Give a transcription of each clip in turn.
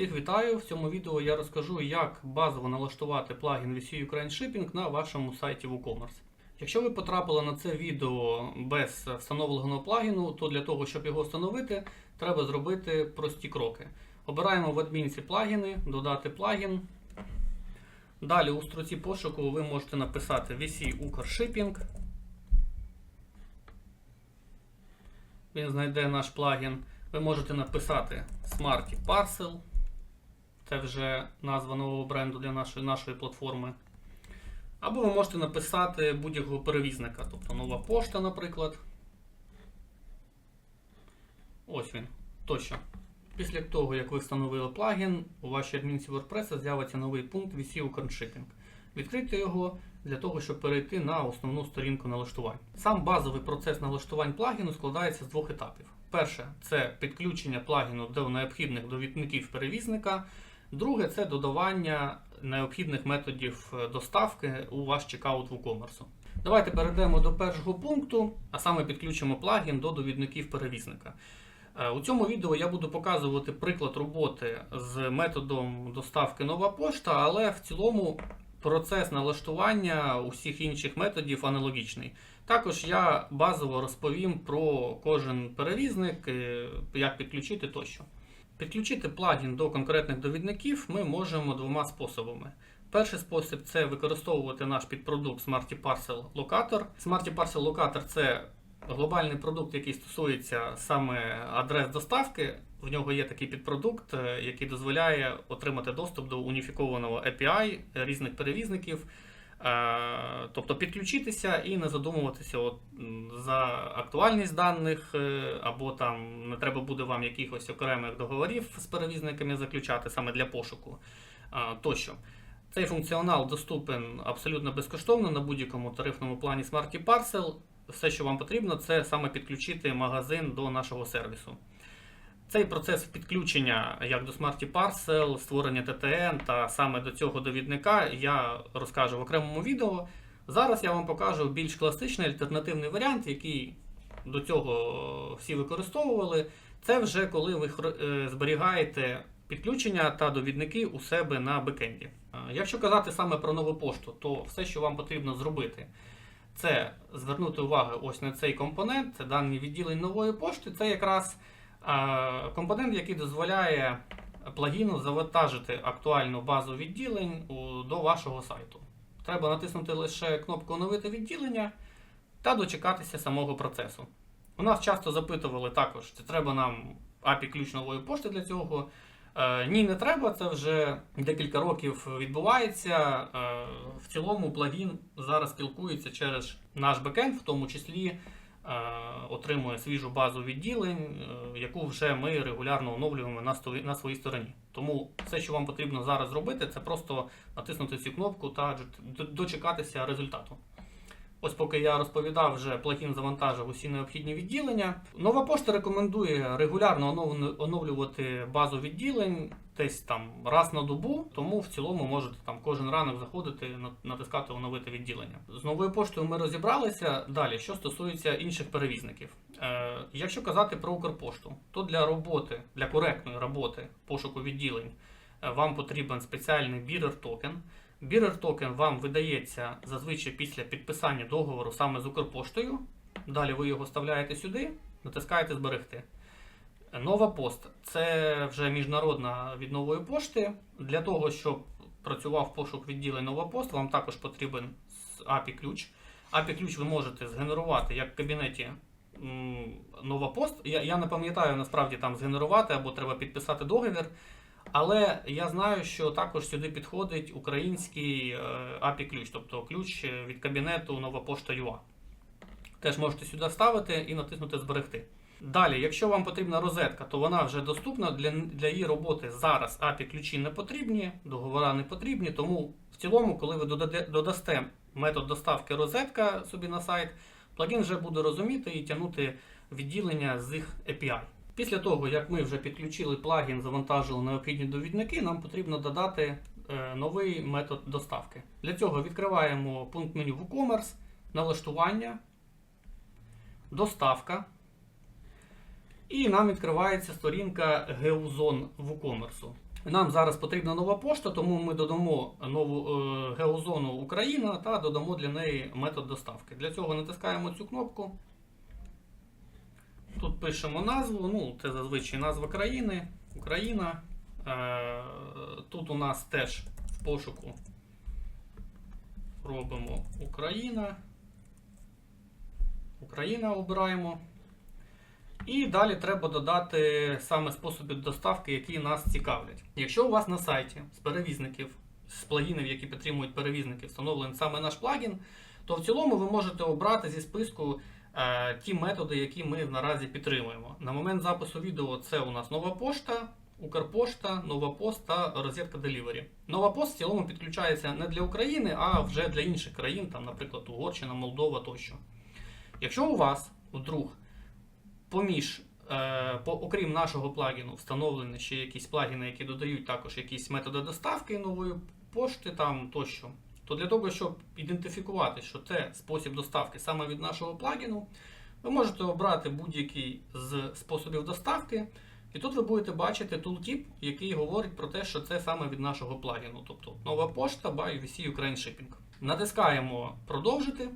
Всіх вітаю! В цьому відео я розкажу, як базово налаштувати плагін VC Ukraine Shipping на вашому сайті WooCommerce. Якщо ви потрапили на це відео без встановленого плагіну, то для того, щоб його встановити, треба зробити прості кроки. Обираємо в адмінці плагіни, додати плагін. Далі у строці пошуку ви можете написати VC Shipping. Він знайде наш плагін. Ви можете написати Smarty Parcel. Це вже назва нового бренду для нашої, нашої платформи. Або ви можете написати будь-якого перевізника, тобто нова пошта, наприклад. Ось він. Тощо. Після того, як ви встановили плагін, у вашій адмінці WordPress з'явиться новий пункт VC Ukraine Shipping. Відкрийте його для того, щоб перейти на основну сторінку налаштувань. Сам базовий процес налаштувань плагіну складається з двох етапів. Перше це підключення плагіну до необхідних довідників перевізника. Друге це додавання необхідних методів е, доставки у ваш чекаут WooCommerce. Давайте перейдемо до першого пункту, а саме підключимо плагін до довідників перевізника. Е, У цьому відео я буду показувати приклад роботи з методом доставки нова пошта, але в цілому процес налаштування усіх інших методів аналогічний. Також я базово розповім про кожен перевізник, е, як підключити тощо. Підключити плагін до конкретних довідників ми можемо двома способами. Перший спосіб це використовувати наш підпродукт Smarty Parcel Locator. Smarty Parcel Locator це глобальний продукт, який стосується саме адрес доставки. В нього є такий підпродукт, е, який дозволяє отримати доступ до уніфікованого API різних перевізників. Е, Тобто підключитися і не задумуватися от, за актуальність даних, е, або там не треба буде вам якихось окремих договорів з перевізниками заключати саме для пошуку е, тощо. Цей функціонал доступен абсолютно безкоштовно на будь-якому тарифному плані Smarty Parcel. Все, що вам потрібно, це саме підключити магазин до нашого сервісу. Цей процес підключення як до Smarty Parcel, створення TTN та саме до цього довідника я розкажу в окремому відео. Зараз я вам покажу більш класичний альтернативний варіант, який до цього всі використовували. Це вже коли ви е, зберігаєте підключення та довідники у себе на бекенді. Е, Якщо казати саме про нову пошту, то все, що вам потрібно зробити, це звернути увагу ось на цей компонент, це дані відділень нової пошти. Це якраз компонент, який дозволяє плагіну завантажити актуальну базу відділень до вашого сайту. Треба натиснути лише кнопку Оновити відділення та дочекатися самого процесу. У нас часто запитували також, чи треба нам API ключ нової пошти для цього. Е, ні, не треба. Це вже декілька років відбувається. Е, в цілому плагін зараз спілкується через наш бекенд, в тому числі отримує свіжу базу відділень, е, яку вже ми регулярно оновлюємо на, своїй стороні. Тому все, що вам потрібно зараз зробити, це просто натиснути цю кнопку та дочекатися результату. Ось поки я розповідав, вже плагін завантажив усі необхідні відділення. Нова пошта рекомендує регулярно оновлювати базу відділень десь там раз на добу, тому в цілому можете там кожен ранок заходити, на- натискати оновити відділення. З новою поштою ми розібралися. Далі, що стосується інших перевізників. Е, якщо казати про Укрпошту, то для роботи, для коректної роботи пошуку відділень е, вам потрібен спеціальний бірер токен. Бірер токен вам видається зазвичай після підписання договору саме з Укрпоштою. Далі ви його вставляєте сюди, натискаєте зберегти. Нова пост це вже міжнародна від нової пошти. Для того, щоб працював пошук відділень нова пост, вам також потрібен API ключ. API ключ ви можете згенерувати як в кабінеті нова пост. Я, я не пам'ятаю насправді там згенерувати або треба підписати договір. Але я знаю, що також сюди підходить український е, API ключ, тобто ключ від кабінету нова пошта UA. Теж можете сюди ставити і натиснути Зберегти. Далі, якщо вам потрібна розетка, то вона вже доступна. Для, для її роботи зараз API ключі не потрібні, договори не потрібні. Тому в цілому, коли ви додасте метод доставки розетка собі на сайт, плагін вже буде розуміти і тягнути відділення з їх API. Після того, як ми вже підключили плагін, завантажили необхідні довідники, нам потрібно додати е, новий метод доставки. Для цього відкриваємо пункт меню WooCommerce, налаштування, доставка. І нам відкривається сторінка GeoZone WooCommerce. Нам зараз потрібна нова пошта, тому ми додамо нову е, геозону Україна та додамо для неї метод доставки. Для цього натискаємо цю кнопку. Тут пишемо назву, ну це зазвичай назва країни, Україна. Е, тут у нас теж в пошуку робимо Україна. Україна обираємо. І далі треба додати саме способи доставки, які нас цікавлять. Якщо у вас на сайті з перевізників, з плагінів, які підтримують перевізники, встановлений саме наш плагін, то в цілому ви можете обрати зі списку е, ті методи, які ми наразі підтримуємо. На момент запису відео це у нас нова пошта, Укрпошта, Нова Пост та розетка Delivery. Нова пост в цілому підключається не для України, а вже для інших країн, там, наприклад, Угорщина, Молдова тощо. Якщо у вас вдруг поміж, е, по, окрім нашого плагіну, встановлені ще якісь плагіни, які додають також якісь методи доставки нової пошти там тощо, то для того, щоб ідентифікувати, що це спосіб доставки саме від нашого плагіну, ви можете обрати будь-який з способів доставки. І тут ви будете бачити tooltip, який говорить про те, що це саме від нашого плагіну. Тобто нова пошта by VC Ukraine Shipping. Натискаємо продовжити.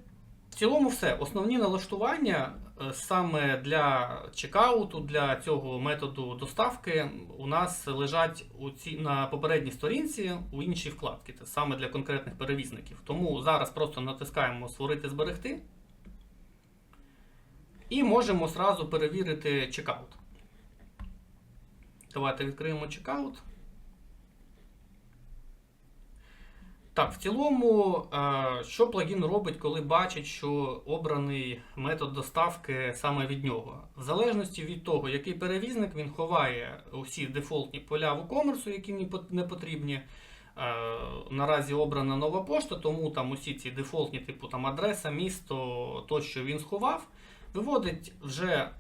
В цілому все. Основні налаштування е, саме для чекауту, для цього методу доставки у нас лежать у ці, на попередній сторінці у іншій вкладці. Це саме для конкретних перевізників. Тому зараз просто натискаємо Створити зберегти і можемо зразу перевірити чекаут. Давайте відкриємо чекаут. Так, в цілому, е, що плагін робить, коли бачить, що обраний метод доставки саме від нього? В залежності від того, який перевізник, він ховає усі дефолтні поля в e-commerce, які не потрібні. Е, Наразі обрана нова пошта, тому там усі ці дефолтні, типу там адреса, місто, тощо він сховав. Виводить вже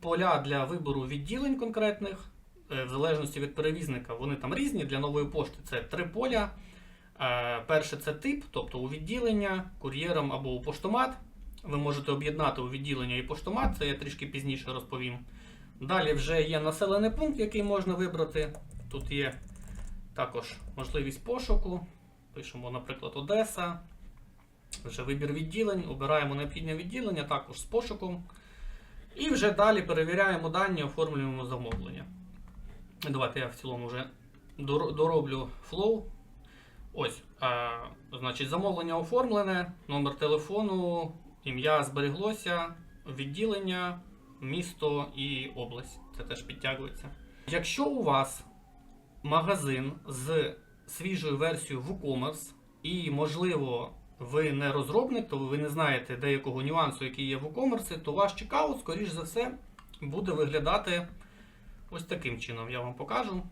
поля для вибору відділень конкретних, е, в залежності від перевізника, вони там різні. Для нової пошти це три поля. Е, Перше це тип, тобто у відділення, кур'єром або у поштомат. Ви можете об'єднати у відділення і поштомат, це я трішки пізніше розповім. Далі вже є населений пункт, який можна вибрати. Тут є також можливість пошуку. Пишемо, наприклад, Одеса. Вже вибір відділень, обираємо необхідне відділення, також з пошуком. І вже далі перевіряємо дані, оформлюємо замовлення. Давайте я в цілому вже дороблю flow. Ось, е, значить, замовлення оформлене, номер телефону, ім'я збереглося, відділення, місто і область. Це теж підтягується. Якщо у вас магазин з свіжою версією WooCommerce, і, можливо, ви не розробник, то ви не знаєте деякого нюансу, який є в WooCommerce, то ваш чекаут, скоріш за все, буде виглядати ось таким чином. Я вам покажу.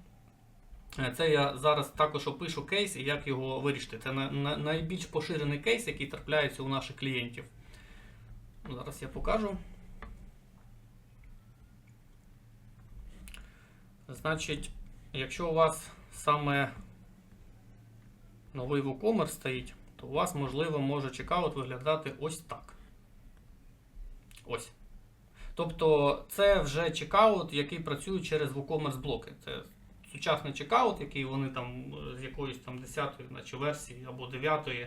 Е, Це я зараз також опишу кейс і як його вирішити. Це на, на, найбільш поширений кейс, який трапляється у наших клієнтів. Зараз я покажу. Значить, якщо у вас саме новий WooCommerce стоїть, то у вас, можливо, може чекаут виглядати ось так. Ось. Тобто це вже чекаут, який працює через WooCommerce блоки. Це сучасний чекаут, який вони там е, з якоїсь там 10-ї наче версії або 9-ї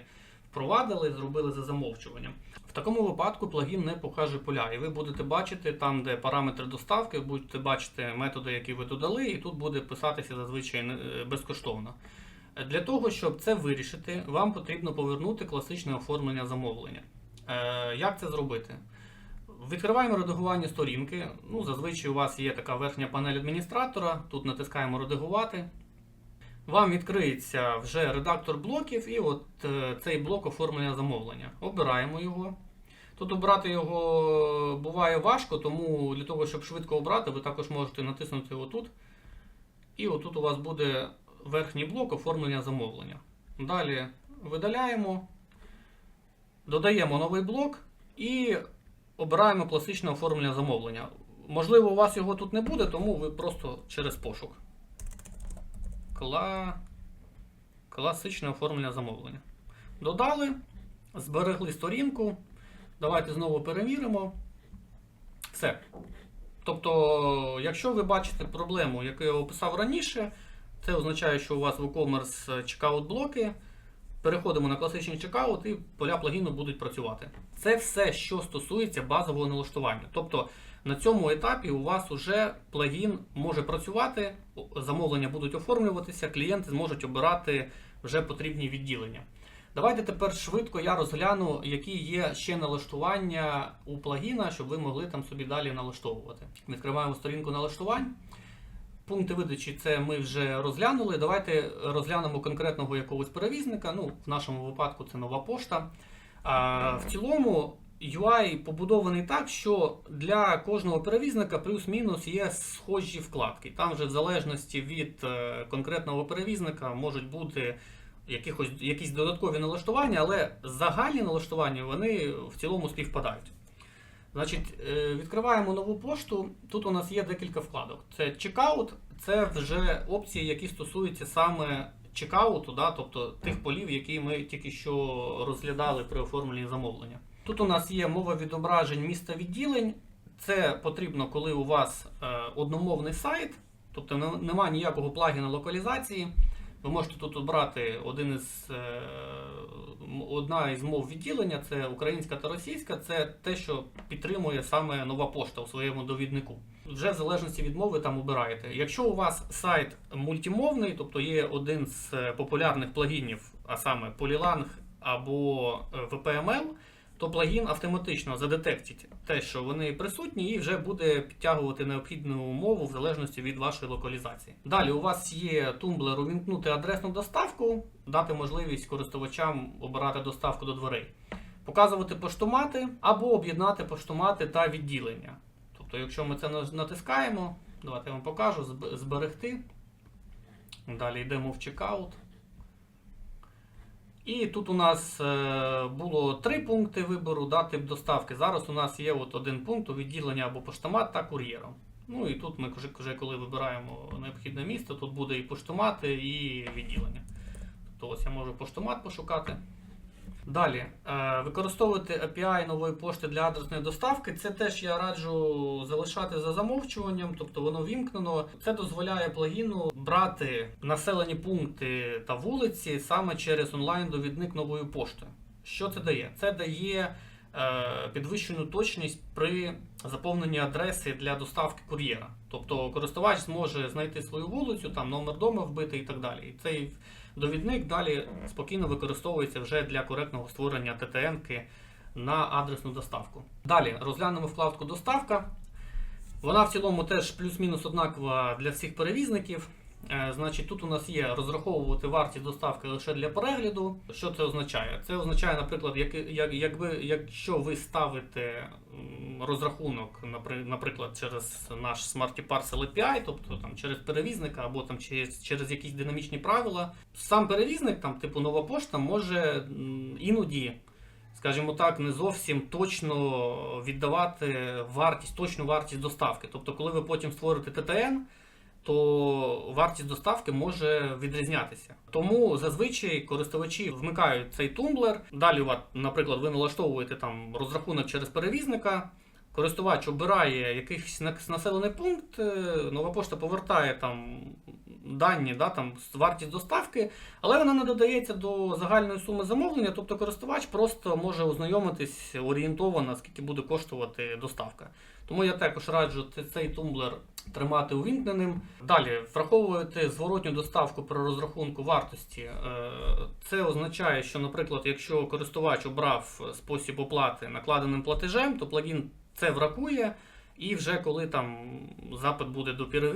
впровадили, зробили за замовчуванням. В такому випадку плагін не покаже поля, і ви будете бачити там, де параметри доставки, будете бачити методи, які ви додали, і тут буде писатися зазвичай е, безкоштовно. Для того, щоб це вирішити, вам потрібно повернути класичне оформлення замовлення. Е, Як це зробити? Відкриваємо редагування сторінки. Ну, зазвичай у вас є така верхня панель адміністратора. Тут натискаємо редагувати. Вам відкриється вже редактор блоків, і от е, цей блок оформлення замовлення. Обираємо його. Тут обрати його буває важко, тому для того, щоб швидко обрати, ви також можете натиснути отут. І отут у вас буде верхній блок оформлення замовлення. Далі видаляємо, додаємо новий блок і обираємо класичне оформлення замовлення. Можливо, у вас його тут не буде, тому ви просто через пошук. Кла... Класичне оформлення замовлення. Додали, зберегли сторінку. Давайте знову перевіримо. Все. Тобто, якщо ви бачите проблему, яку я описав раніше, Це означає, що у вас в WooCommerce чекаут блоки. Переходимо на класичний чекаут і поля плагіну будуть працювати. Це все, що стосується базового налаштування. Тобто на цьому етапі у вас вже плагін може працювати, замовлення будуть оформлюватися, клієнти зможуть обирати вже потрібні відділення. Давайте тепер швидко я розгляну, які є ще налаштування у плагіна, щоб ви могли там собі далі налаштовувати. Відкриваємо сторінку налаштувань. Пункти видачі це ми вже розглянули. Давайте розглянемо конкретного якогось перевізника. Ну, в нашому випадку це нова пошта. А, в цілому UI побудований так, що для кожного перевізника плюс-мінус є схожі вкладки. Там вже в залежності від е, конкретного перевізника можуть бути якихось, якісь додаткові налаштування, але загальні налаштування вони в цілому співпадають. Значить, е, відкриваємо нову пошту. Тут у нас є декілька вкладок. Це Checkout, це вже опції, які стосуються саме чекауту, да, тобто тих полів, які ми тільки що розглядали при оформленні замовлення. Тут у нас є мова відображень міста відділень. Це потрібно, коли у вас е, одномовний сайт, тобто не- немає ніякого плагіна локалізації. Ви можете тут обрати один із, е, одна із мов відділення, це українська та російська, це те, що підтримує саме нова пошта у своєму довіднику. Вже в залежності від мови там обираєте. Якщо у вас сайт мультимовний, тобто є один з е, популярних плагінів, а саме Polylang або е, VPML, то плагін автоматично задетектить те, що вони присутні, і вже буде підтягувати необхідну мову в залежності від вашої локалізації. Далі у вас є тумблер увімкнути адресну доставку, дати можливість користувачам обирати доставку до дверей, показувати поштомати або об'єднати поштомати та відділення. Тобто, якщо ми це натискаємо, давайте я вам покажу, зберегти. Далі йдемо в чекаут. І тут у нас е, було три пункти вибору, да, тип доставки. Зараз у нас є от один пункт у відділення або поштомат та кур'єром. Ну і тут ми вже, коли вибираємо необхідне місце, тут буде і поштомати, і відділення. Тобто ось я можу поштомат пошукати. Далі, е, використовувати API нової пошти для адресної доставки. Це теж я раджу залишати за замовчуванням, тобто воно вімкнено. Це дозволяє плагіну брати населені пункти та вулиці саме через онлайн-довідник нової пошти. Що це дає? Це дає е, підвищену точність при заповненні адреси для доставки кур'єра. Тобто користувач зможе знайти свою вулицю, там номер дому вбити і так далі. І цей довідник далі спокійно використовується вже для коректного створення ТТН-ки на адресну доставку. Далі розглянемо вкладку Доставка. Вона в цілому теж плюс-мінус однакова для всіх перевізників. Е, Значить, тут у нас є розраховувати вартість доставки лише для перегляду. Що це означає? Це означає, наприклад, як, як, якби, якщо ви ставите розрахунок, наприклад, через наш Smarty Parcel API, тобто там через перевізника або там через, через якісь динамічні правила, сам перевізник, там, типу нова пошта, може іноді скажімо так, не зовсім точно віддавати вартість, точну вартість доставки. Тобто, коли ви потім створите ТТН, то вартість доставки може відрізнятися. Тому зазвичай користувачі вмикають цей тумблер. Далі, наприклад, ви налаштовуєте там розрахунок через перевізника. Користувач обирає якийсь населений пункт, е, нова пошта повертає там дані, да, там вартість доставки, але вона не додається до загальної суми замовлення, тобто користувач просто може ознайомитись орієнтовано, скільки буде коштувати доставка. Тому я також раджу цей тумблер тримати увімкненим. Далі враховувати зворотню доставку при розрахунку вартості. Е, Це означає, що, наприклад, якщо користувач обрав спосіб оплати накладеним платежем, то плагін це врахує, і вже коли там запит буде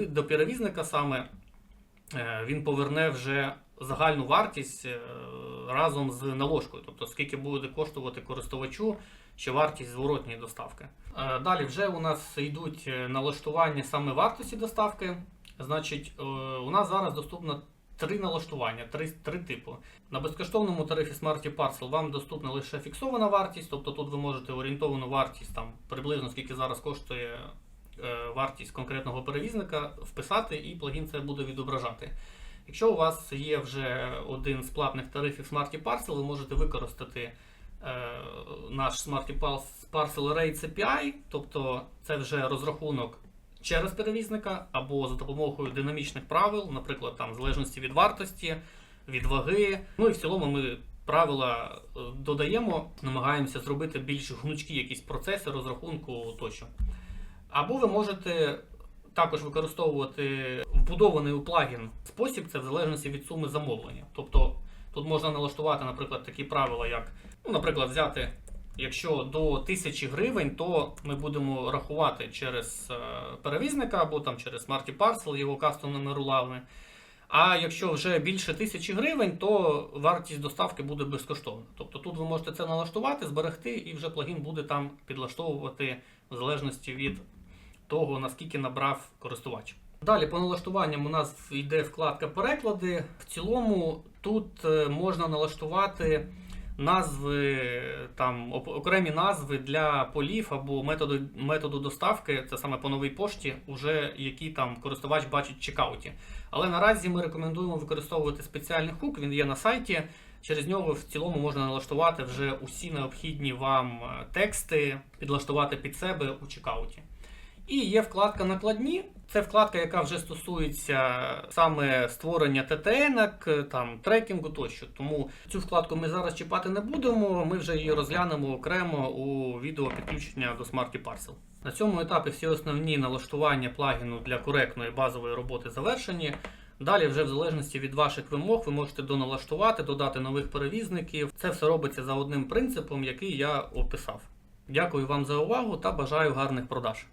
до перевізника саме. Е, він поверне вже загальну вартість е, разом з наложкою, тобто скільки буде коштувати користувачу ще вартість зворотньої доставки. Е, Далі вже у нас йдуть е, налаштування саме вартості доставки. Значить, е, у нас зараз доступно три налаштування, три, три типу. На безкоштовному тарифі Smarty Parcel вам доступна лише фіксована вартість, тобто тут ви можете орієнтовану вартість там приблизно скільки зараз коштує вартість конкретного перевізника вписати, і плагін це буде відображати. Якщо у вас є вже один з платних тарифів Smarty Parcel, ви можете використати наш Smarty Parcel Rates API, тобто це вже розрахунок через перевізника або за допомогою динамічних правил, наприклад, там в залежності від вартості, від ваги. Ну і в цілому ми правила е, додаємо, намагаємося зробити більш гнучкі якісь процеси розрахунку тощо. Або ви можете також використовувати вбудований у плагін спосіб, це в залежності від суми замовлення. Тобто тут можна налаштувати, наприклад, такі правила, як, ну, наприклад, взяти, якщо до 1000 гривень, то ми будемо рахувати через е, перевізника або там через Smarty Parcel його кастомними рулами. А якщо вже більше тисячі гривень, то вартість доставки буде безкоштовна. Тобто тут ви можете це налаштувати, зберегти, і вже плагін буде там підлаштовувати в залежності від того, наскільки набрав користувач. Далі по налаштуванням у нас йде вкладка переклади. В цілому тут е, можна налаштувати назви, там окремі назви для полів або методу, методу доставки, це саме по новій пошті, уже які там користувач бачить чекауті. Але наразі ми рекомендуємо використовувати спеціальний хук, він є на сайті. Через нього в цілому можна налаштувати вже усі необхідні вам е, тексти, підлаштувати під себе у чекауті. І є вкладка накладні. Це вкладка, яка вже стосується саме створення ТТН, там трекінгу тощо. Тому цю вкладку ми зараз чіпати не будемо. Ми вже її розглянемо окремо у відео підключення до Smarty Parcel. На цьому етапі всі основні налаштування плагіну для коректної базової роботи завершені. Далі, вже в залежності від ваших вимог, ви можете доналаштувати, додати нових перевізників. Це все робиться за одним принципом, який я описав. Дякую вам за увагу та бажаю гарних продаж.